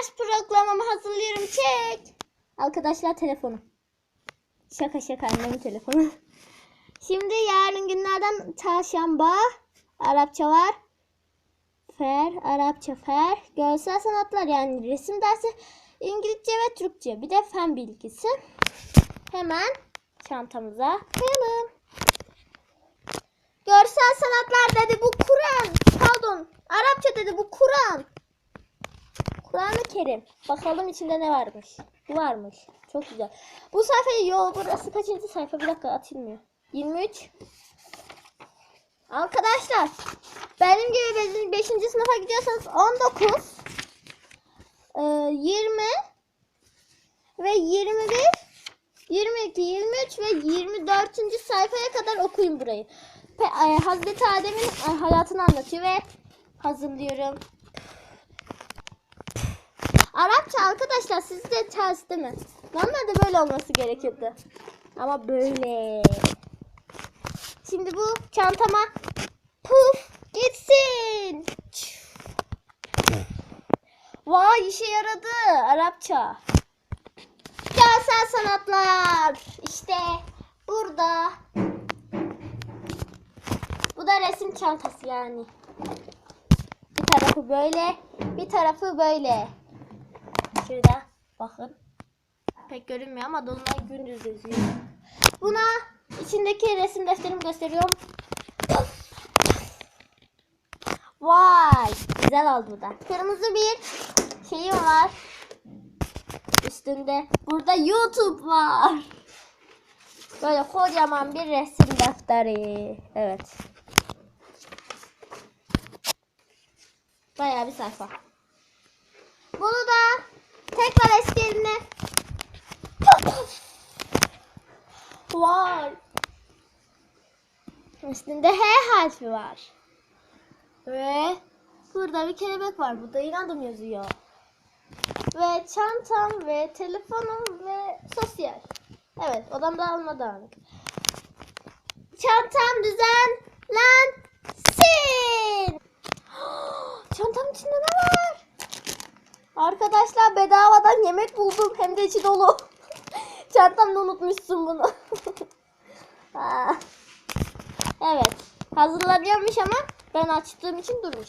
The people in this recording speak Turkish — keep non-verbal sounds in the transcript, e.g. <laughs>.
ders programımı hazırlıyorum. Çek. Arkadaşlar telefonu. Şaka şaka annemin telefonu. <laughs> Şimdi yarın günlerden çarşamba Arapça var. Fer, Arapça fer, görsel sanatlar yani resim dersi, İngilizce ve Türkçe. Bir de fen bilgisi. Hemen çantamıza koyalım. Görsel sanatlar dedi bu Kur'an. Pardon. Arapça dedi bu Kur'an. Kur'an-ı Kerim. Bakalım içinde ne varmış. Varmış. Çok güzel. Bu sayfayı yo burası kaçıncı sayfa? Bir dakika atılmıyor. 23. Arkadaşlar benim gibi 5. sınıfa gidiyorsanız 19 e, 20 ve 21 22, 23 ve 24. sayfaya kadar okuyun burayı. E, Hazreti Adem'in e, hayatını anlatıyor ve hazırlıyorum. Arapça arkadaşlar sizde ters değil mi? Normalde böyle olması gerekirdi. Ama böyle. Şimdi bu çantama puf gitsin. Vay işe yaradı Arapça. Görsel sanatlar. İşte burada. Bu da resim çantası yani. Bir tarafı böyle, bir tarafı böyle. Şurada bakın. Pek görünmüyor ama dolunay gündüz gözüyor. Buna içindeki resim defterimi gösteriyorum. Vay, güzel oldu da. Kırmızı bir şeyim var. Üstünde burada YouTube var. Böyle kocaman bir resim defteri. Evet. Bayağı bir sayfa. Bunu da tekrar eski eline. Vay. Üstünde H harfi var. Ve burada bir kelebek var. Burada inandım yazıyor. Ve çantam ve telefonum ve sosyal. Evet odamda alma dağınık. Çantam düzenlensin. <gasps> Çantamın içinde ne var? Arkadaşlar bedavadan yemek buldum. Hem de içi dolu. <laughs> Çantamda unutmuşsun bunu. Aa. <laughs> evet. Hazırlanıyormuş ama ben açtığım için durmuş.